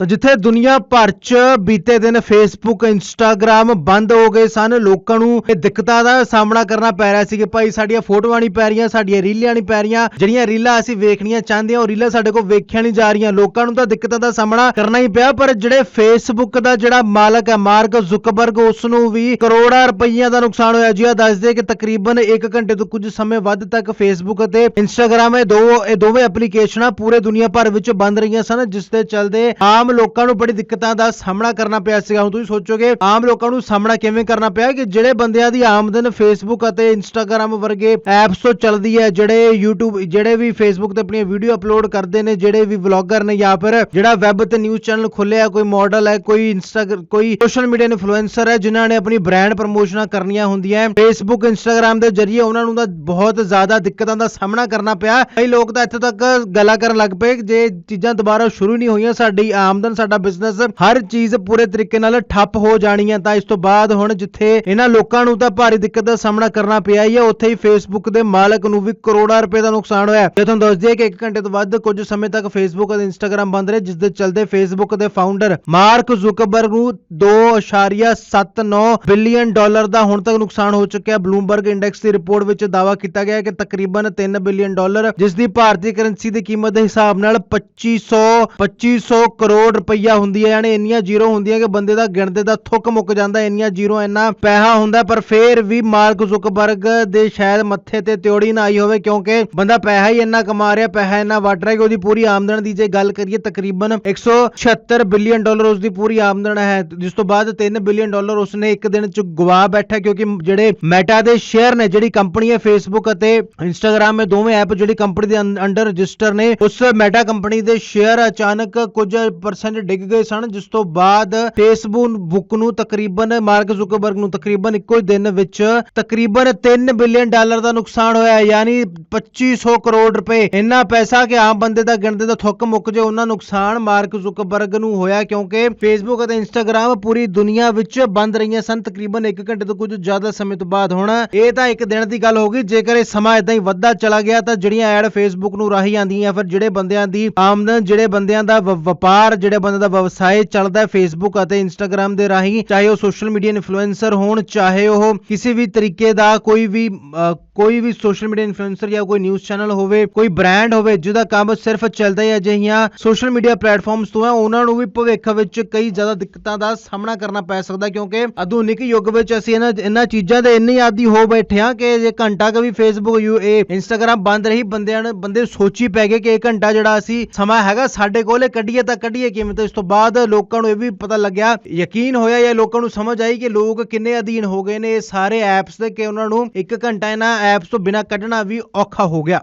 ਤਾਂ ਜਿੱਥੇ ਦੁਨੀਆ ਭਰ 'ਚ ਬੀਤੇ ਦਿਨ ਫੇਸਬੁੱਕ ਇੰਸਟਾਗ੍ਰam ਬੰਦ ਹੋ ਗਏ ਸਨ, ਲੋਕਾਂ ਨੂੰ ਇਹ ਦਿੱਕਤਾਂ ਦਾ ਸਾਹਮਣਾ ਕਰਨਾ ਪੈ ਰਿਹਾ ਸੀ ਕਿ ਭਾਈ ਸਾਡੀਆਂ ਫੋਟੋਆਂ ਨਹੀਂ ਪੈ ਰਹੀਆਂ, ਸਾਡੀਆਂ ਰੀਲਾਂ ਨਹੀਂ ਪੈ ਰਹੀਆਂ, ਜਿਹੜੀਆਂ ਰੀਲਾਂ ਅਸੀਂ ਵੇਖਣੀਆਂ ਚਾਹੁੰਦੇ ਹਾਂ, ਉਹ ਰੀਲਾਂ ਸਾਡੇ ਕੋਲ ਵੇਖੀਆਂ ਨਹੀਂ ਜਾ ਰਹੀਆਂ। ਲੋਕਾਂ ਨੂੰ ਤਾਂ ਦਿੱਕਤਾਂ ਦਾ ਸਾਹਮਣਾ ਕਰਨਾ ਹੀ ਪਿਆ, ਪਰ ਜਿਹੜੇ ਫੇਸਬੁੱਕ ਦਾ ਜਿਹੜਾ ਮਾਲਕ ਹੈ, ਮਾਰਕ ਜ਼ੁਕਰਬਰਗ ਉਸ ਨੂੰ ਵੀ ਕਰੋੜਾਂ ਰੁਪਈਆ ਦਾ ਨੁਕਸਾਨ ਹੋਇਆ ਜੀ। ਆ ਦੱਸਦੇ ਕਿ ਤਕਰੀਬਨ 1 ਘੰਟੇ ਤੋਂ ਕੁਝ ਸਮੇਂ ਵੱਧ ਤੱਕ ਫੇਸਬੁੱਕ ਅਤੇ ਇੰਸਟਾਗ੍ਰam ਇਹ ਦੋ ਇਹ ਦੋਵੇਂ ਐਪਲੀਕੇਸ਼ਨਾਂ ਪੂਰੇ ਦੁਨੀਆ ਭਰ ਵਿੱਚ ਬੰਦ ਰਹੀਆਂ ਸਨ, ਜਿਸ ਦੇ ਚੱਲਦੇ ਆਮ ਲੋਕਾਂ ਨੂੰ ਬੜੀ ਦਿੱਕਤਾਂ ਦਾ ਸਾਹਮਣਾ ਕਰਨਾ ਪਿਆ ਸੀਗਾ। ਹੁਣ ਤੁਸੀਂ ਸੋਚੋਗੇ, ਆਮ ਲੋਕਾਂ ਨੂੰ ਸਾਹਮਣਾ ਕਿਵੇਂ ਕਰਨਾ ਪਿਆ ਕਿ ਜਿਹੜੇ ਬੰਦਿਆਂ ਦੀ ਆਮਦਨ ਫੇਸਬੁੱਕ ਅਤੇ ਇੰਸਟਾਗ੍ਰam ਵਰਗੇ ਐਪਸ ਤੋਂ ਚੱਲਦੀ ਹੈ, ਜਿਹੜੇ YouTube, ਜਿਹੜੇ ਵੀ ਫੇਸਬੁੱਕ ਤੇ ਆਪਣੀਆਂ ਵੀਡੀਓ ਅਪਲੋਡ ਕਰਦੇ ਨੇ, ਜਿਹੜੇ ਵੀ ਵਲੌਗਰ ਨੇ ਜਾਂ ਫਿਰ ਜਿਹੜਾ ਵੈਬ ਤੇ ਨਿਊਜ਼ ਚੈਨਲ ਖੋਲਿਆ ਕੋਈ ਮਾਡਲ ਹੈ, ਕੋਈ ਇੰਸਟਾਗ੍ਰam ਕੋਈ ਸੋਸ਼ਲ ਮੀਡੀਆ ਇਨਫਲੂਐਂਸਰ ਹੈ, ਜਿਨ੍ਹਾਂ ਨੇ ਆਪਣੀ ਬ੍ਰਾਂਡ ਪ੍ਰਮੋਸ਼ਨਾਂ ਕਰਨੀਆਂ ਹੁੰਦੀਆਂ ਫੇਸਬੁੱਕ ਇੰਸਟਾਗ੍ਰam ਦੇ ਜ਼ਰੀਏ ਉਹਨਾਂ ਨੂੰ ਤਾਂ ਬਹੁਤ ਜ਼ਿਆਦਾ ਦਿੱਕਤਾਂ ਦਾ ਸਾਹਮਣਾ ਕਰਨਾ ਪਿਆ। ਕਈ ਲੋਕ ਤਾਂ ਇੱਥੇ ਤੱਕ ਗੱਲਾਂ ਕਰਨ ਲੱਗ ਪਏ ਜੇ ਚੀਜ਼ਾਂ ਦੁਬਾਰਾ ਸ਼ੁਰੂ ਨਹੀਂ ਹੋਈਆਂ, ਸਾਡੀ ਆਮ ਆਮਦਨ ਸਾਡਾ ਬਿਜ਼ਨਸ ਹਰ ਚੀਜ਼ ਪੂਰੇ ਤਰੀਕੇ ਨਾਲ ਠੱਪ ਹੋ ਜਾਣੀ ਹੈ। ਤਾਂ ਇਸ ਤੋਂ ਬਾਅਦ ਹੁਣ ਜਿੱਥੇ ਇਹਨਾਂ ਲੋਕਾਂ ਨੂੰ ਤਾਂ ਭਾਰੀ ਦਿੱਕਤ ਦਾ ਸਾਹਮਣਾ ਕਰਨਾ ਪਿਆ ਹੀ ਹੈ, ਉੱਥੇ ਹੀ ਫੇਸਬੁੱਕ ਦੇ ਮਾਲਕ ਨੂੰ ਵੀ ਕਰੋੜਾਂ ਰੁਪਏ ਦਾ ਨੁਕਸਾਨ ਹੋਇਆ। ਜੇ ਤੁਹਾਨੂੰ ਦੱਸ ਦਈਏ ਕਿ 1 ਘੰਟੇ ਤੋਂ ਵੱਧ ਕੁਝ ਸਮੇਂ ਤੱਕ ਫੇਸਬੁੱਕ ਅਤੇ ਇੰਸਟਾਗ੍ਰam ਬੰਦ ਰਹੇ, ਜਿਸ ਦੇ ਚਲਦੇ ਫੇਸਬੁੱਕ ਦੇ ਫਾਊਂਡਰ ਮਾਰਕ ਜ਼ੁਕਰਬਰਗ ਨੂੰ 2.79 ਬਿਲੀਅਨ ਡਾਲਰ ਦਾ ਹੁਣ ਤੱਕ ਨੁਕਸਾਨ ਹੋ ਚੁੱਕਿਆ। ਬਲੂਮਬਰਗ ਇੰਡੈਕਸ ਦੀ ਰਿਪੋਰਟ ਵਿੱਚ ਦਾਅਵਾ ਕੀਤਾ ਗਿਆ ਹੈ ਕਿ ਤਕਰੀਬਨ 3 ਬਿਲੀਅਨ ਡਾਲਰ ਜਿਸ ਦੀ ਭਾਰਤੀ ਕਰੰਸੀ ਦੀ ਕੀਮਤ ਦੇ ਹਿਸਾਬ ਨਾਲ 2500 2500 ਕਰੋੜ ਰੁਪਈਆ ਹੁੰਦੀ ਹੈ, ਯਾਨੀ ਇੰਨੀਆਂ ਜ਼ੀਰੋ ਹੁੰਦੀਆਂ ਕਿ ਬੰਦੇ ਦਾ ਗਿਣਦੇ ਦਾ ਥੁੱਕ ਮੁੱਕ ਜਾਂਦਾ, ਇੰਨੀਆਂ ਜ਼ੀਰੋ ਇੰਨਾ ਪੈਸਾ ਹੁੰਦਾ, ਪਰ ਫੇਰ ਵੀ ਮਾਰਕ ਜ਼ੁਕਰਬਰਗ ਦੇ ਸ਼ਾਇਦ ਮੱਥੇ ਤੇ ਤਿਉੜੀ ਨਾ ਆਈ ਹੋਵੇ, ਕਿਉਂਕਿ ਬੰਦਾ ਪੈਸਾ ਹੀ ਇੰਨਾ ਕਮਾ ਰਿਹਾ, ਪੈਸਾ ਇੰਨਾ ਵੱਟ ਰਿਹਾ ਕਿ ਉਹਦੀ ਪੂਰੀ ਆਮਦਨ ਦੀ ਜੇ ਗੱਲ ਕਰੀਏ, ਤਕਰੀਬਨ 176 ਬਿਲੀਅਨ ਡਾਲਰ ਉਸ ਦੀ ਪੂਰੀ ਆਮਦਨ ਹੈ, ਜਿਸ ਤੋਂ ਬਾਅਦ 3 ਬਿਲੀਅਨ ਡਾਲਰ ਉਸਨੇ ਇੱਕ ਦਿਨ ਚ ਗਵਾ ਬੈਠਾ ਕਿਉਂਕਿ ਜਿਹੜੇ ਮੈਟਾ ਦੇ ਸ਼ੇਅਰ ਨੇ, ਜਿਹੜੀ ਕੰਪਨੀ ਹੈ ਫੇਸਬੁੱਕ ਅਤੇ ਇੰਸਟਾਗ੍ਰam ਇਹ ਦੋਵੇਂ ਐਪ ਜਿਹੜੀ ਕੰਪਨੀ ਦੇ ਅੰਡਰ ਰਜਿਸਟਰ ਨੇ, ਉਸ ਮੈਟਾ ਕੰਪਨੀ ਦੇ ਸ਼ੇਅਰ ਅਚਾਨਕ ਕੁਝ ਪਰਸੈਂਟ ਡਿੱਗ ਗਏ ਸਨ। ਜਿਸ ਤੋਂ ਬਾਅਦ ਫੇਸਬੁੱਕ ਨੂੰ ਤਕਰੀਬਨ, ਮਾਰਕ ਜ਼ੁਕਰਬਰਗ ਨੂੰ ਤਕਰੀਬਨ ਇੱਕੋ ਹੀ ਦਿਨ ਵਿੱਚ ਤਕਰੀਬਨ 3 ਬਿਲੀਅਨ ਡਾਲਰ ਦਾ ਨੁਕਸਾਨ ਹੋਇਆ ਯਾਨੀ 2500 ਕਰੋੜ ਰੁਪਏ। ਇੰਨਾ ਪੈਸਾ ਕਿ ਆਮ ਬੰਦੇ ਦਾ ਗਿਣਦੇ ਦਾ ਥੁੱਕ ਮੁੱਕ ਜੇ ਉਹਨਾਂ ਨੁਕਸਾਨ ਮਾਰਕ ਜ਼ੁਕਰਬਰਗ ਨੂੰ ਹੋਇਆ ਕਿਉਂਕਿ ਫੇਸਬੁੱਕ ਅਤੇ ਇੰਸਟਾਗ੍ਰam ਪੂਰੀ ਦੁਨੀਆ ਵਿੱਚ ਬੰਦ ਰਹੀਆਂ ਸਨ। ਤਕਰੀਬਨ 1 ਘੰਟੇ ਤੋਂ ਕੁਝ ਜ਼ਿਆਦਾ ਸਮੇਂ ਤੋਂ ਬਾਅਦ ਹੁਣ ਇਹ ਤਾਂ ਇੱਕ ਦਿਨ ਦੀ ਗੱਲ ਹੋ ਗਈ। ਜੇਕਰ ਇਹ ਸਮਾਂ ਇਦਾਂ ਹੀ ਵੱਧਦਾ ਚਲਾ ਗਿਆ ਤਾਂ ਜਿਹੜੀਆਂ ਐਡ ਫੇਸਬੁੱਕ ਨੂੰ ਰਾਹੀਂ ਆਉਂਦੀਆਂ ਫਿਰ ਜਿਹੜੇ ਬੰਦਿਆਂ ਦੀ ਆਮਦਨ, ਜਿਹੜੇ ਬੰਦਿਆਂ ਦਾ ਵਪਾਰ ਜਿਹੜਾ ਬੰਦੇ ਦਾ ਵਿਵਸਾਏ ਚੱਲਦਾ ਹੈ ਫੇਸਬੁੱਕ ਅਤੇ ਇੰਸਟਾਗ੍ਰam ਦੇ ਰਾਹੀਂ, ਚਾਹੇ ਉਹ ਸੋਸ਼ਲ ਮੀਡੀਆ ਇਨਫਲੂਐਂਸਰ ਹੋਣ, ਚਾਹੇ ਉਹ ਕਿਸੇ ਵੀ ਤਰੀਕੇ ਦਾ ਕੋਈ ਵੀ ਕੋਈ ਵੀ ਸੋਸ਼ਲ ਮੀਡੀਆ ਇਨਫਲੂਐਂਸਰ ਜਾਂ ਕੋਈ ਨਿਊਜ਼ ਚੈਨਲ ਹੋਵੇ, ਕੋਈ ਬ੍ਰਾਂਡ ਹੋਵੇ, ਜਿਹਦਾ ਕੰਮ ਸਿਰਫ ਚੱਲਦਾ ਹੀ ਅਜਿਹੀਆਂ ਸੋਸ਼ਲ ਮੀਡੀਆ ਪਲੇਟਫਾਰਮਸ ਤੋਂ ਹੈ, ਉਹਨਾਂ ਨੂੰ ਵੀ ਭਵਿੱਖ ਵਿੱਚ ਕਈ ਜ਼ਿਆਦਾ ਦਿੱਕਤਾਂ ਦਾ ਸਾਹਮਣਾ ਕਰਨਾ ਪੈ ਸਕਦਾ ਕਿਉਂਕਿ ਆਧੁਨਿਕ ਯੁੱਗ ਵਿੱਚ ਅਸੀਂ ਇਹਨਾਂ ਇਹਨਾਂ ਚੀਜ਼ਾਂ ਦੇ ਇੰਨੇ ਆਦੀ ਹੋ ਬੈਠੇ ਹਾਂ ਕਿ ਜੇ ਘੰਟਾ ਕ ਵੀ ਫੇਸਬੁੱਕ ਯੂ, ਇਹ ਇੰਸਟਾਗ੍ਰam ਬੰਦ ਰਹੀ, ਬੰਦਿਆਂ ਨੇ, ਬੰਦੇ ਸੋਚੀ ਪੈ ਗਏ ਕਿ ਇਹ ਘੰਟਾ ਜਿਹੜਾ ਅਸੀਂ ਸਮਾਂ ਹੈਗਾ ਸਾਡੇ ਕੋਲ ਕੱਢੀਏ ਤਾਂ ਕੱਢੀਏ ਕਿਵੇਂ ਤੇ ਇਸ ਤੋਂ ਬਾਅਦ ਲੋਕਾਂ ਨੂੰ ਇਹ ਵੀ ਪਤਾ ਲੱਗਿਆ, ਯਕੀਨ ਹੋਇਆ ਜਾਂ ਲੋਕਾਂ ਨੂੰ ਸਮਝ ਆਈ ਕਿ ਲੋਕ ਕਿੰਨੇ ਅਧੀਨ ਹੋ ਗਏ ਨੇ, ਇਹ ਸਾਰੇ ਐਪਸ ਦੇ ਕਿ ਉਹਨਾਂ ਨੂੰ ਇੱਕ ਘੰਟਾ ਇਹਨਾਂ ਐਪਸ ਤੋਂ ਬਿਨਾਂ ਕੱਢਣਾ ਵੀ ਔਖਾ ਹੋ ਗਿਆ।